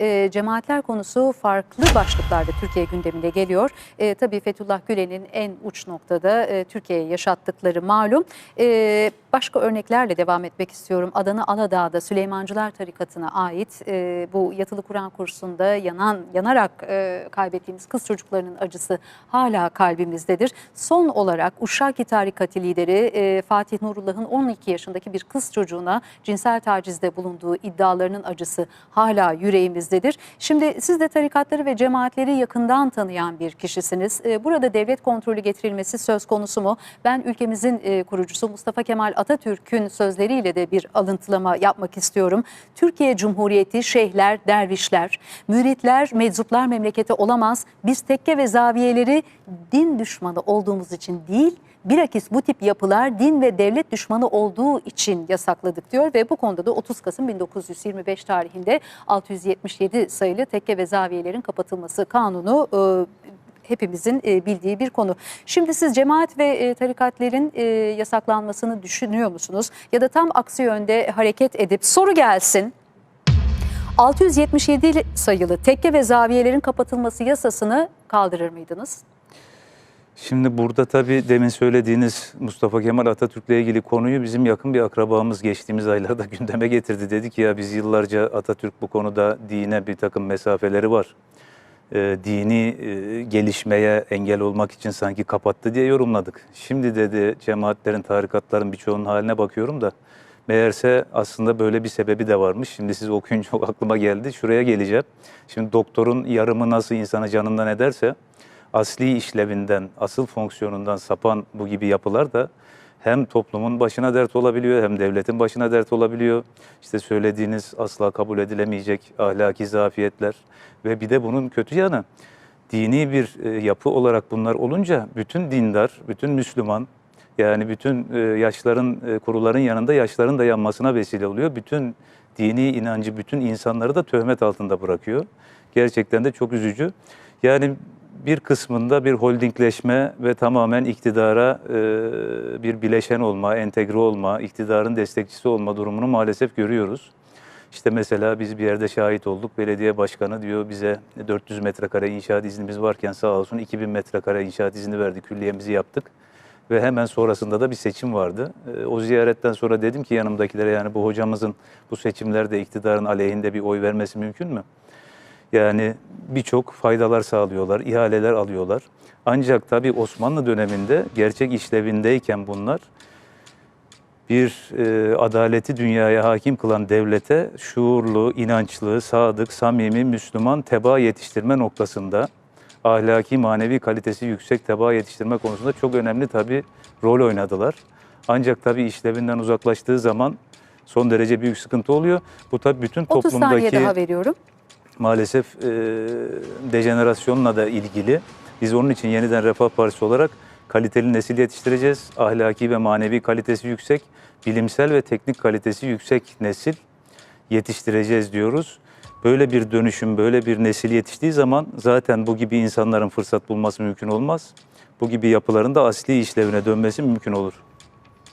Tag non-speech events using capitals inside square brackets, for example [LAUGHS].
e, cemaatler konusu farklı başlıklarda Türkiye gündemine geliyor. E, tabii Fethullah Gülen'in en uç noktada e, Türkiye'ye yaşattıkları malum. E, başka örneklerle devam etmek istiyorum. Adana Aladağ'da Süleymancılar Tarikatı'na ait e, bu yatılı Kur'an kursunda yanan yanarak e, kaybettiğimiz kız çocuklarının acısı hala kalbimizdedir. Son olarak Uşşaki Tarikati lideri e, Fatih Nurullah'ın 12 yaşındaki bir kız çocuğuna cinsel tacizde bulunduğu iddialarının acısı hala yüreğimizdedir. Şimdi siz de tarikatları ve cemaatleri yakından tanıyan bir kişisiniz. E, burada devlet kontrolü getirilmesi söz konusu mu? Ben ülkemizin e, kurucusu Mustafa Kemal Atatürk'ün sözleriyle de bir alıntılama yapmak istiyorum. Türkiye Cumhuriyeti şeyhler, dervişler, müritler, meczuplar memleketi olamaz. Biz tekke ve zaviyeleri din düşmanı olduğumuz için değil, Bilakis bu tip yapılar din ve devlet düşmanı olduğu için yasakladık diyor ve bu konuda da 30 Kasım 1925 tarihinde 677 sayılı tekke ve zaviyelerin kapatılması kanunu e, hepimizin e, bildiği bir konu. Şimdi siz cemaat ve e, tarikatlerin e, yasaklanmasını düşünüyor musunuz? Ya da tam aksi yönde hareket edip soru gelsin. 677 sayılı tekke ve zaviyelerin kapatılması yasasını kaldırır mıydınız? Şimdi burada tabii demin söylediğiniz Mustafa Kemal Atatürk'le ilgili konuyu bizim yakın bir akrabamız geçtiğimiz aylarda [LAUGHS] gündeme getirdi. Dedi ki ya biz yıllarca Atatürk bu konuda dine bir takım mesafeleri var. Ee, dini e, gelişmeye engel olmak için sanki kapattı diye yorumladık. Şimdi dedi cemaatlerin, tarikatların birçoğunun haline bakıyorum da meğerse aslında böyle bir sebebi de varmış. Şimdi siz okuyunca [LAUGHS] aklıma geldi. Şuraya geleceğim. Şimdi doktorun yarımı nasıl insanı canından ederse asli işlevinden, asıl fonksiyonundan sapan bu gibi yapılar da hem toplumun başına dert olabiliyor hem devletin başına dert olabiliyor. İşte söylediğiniz asla kabul edilemeyecek ahlaki zafiyetler ve bir de bunun kötü yanı dini bir e, yapı olarak bunlar olunca bütün dindar, bütün Müslüman yani bütün e, yaşların, e, kuruların yanında yaşların da yanmasına vesile oluyor. Bütün dini inancı, bütün insanları da töhmet altında bırakıyor. Gerçekten de çok üzücü. Yani bir kısmında bir holdingleşme ve tamamen iktidara e, bir bileşen olma, entegre olma, iktidarın destekçisi olma durumunu maalesef görüyoruz. İşte mesela biz bir yerde şahit olduk. Belediye başkanı diyor bize 400 metrekare inşaat iznimiz varken sağ olsun 2000 metrekare inşaat izni verdi. Külliyemizi yaptık. Ve hemen sonrasında da bir seçim vardı. E, O ziyaretten sonra dedim ki yanımdakilere yani bu hocamızın bu seçimlerde iktidarın aleyhinde bir oy vermesi mümkün mü? Yani birçok faydalar sağlıyorlar, ihaleler alıyorlar. Ancak tabii Osmanlı döneminde gerçek işlevindeyken bunlar bir e, adaleti dünyaya hakim kılan devlete şuurlu, inançlı, sadık, samimi, Müslüman teba yetiştirme noktasında ahlaki, manevi kalitesi yüksek teba yetiştirme konusunda çok önemli tabii rol oynadılar. Ancak tabii işlevinden uzaklaştığı zaman son derece büyük sıkıntı oluyor. Bu tabii bütün 30 saniye toplumdaki daha veriyorum. Maalesef e, dejenerasyonla da ilgili. Biz onun için yeniden Refah Partisi olarak kaliteli nesil yetiştireceğiz. Ahlaki ve manevi kalitesi yüksek, bilimsel ve teknik kalitesi yüksek nesil yetiştireceğiz diyoruz. Böyle bir dönüşüm, böyle bir nesil yetiştiği zaman zaten bu gibi insanların fırsat bulması mümkün olmaz. Bu gibi yapıların da asli işlevine dönmesi mümkün olur.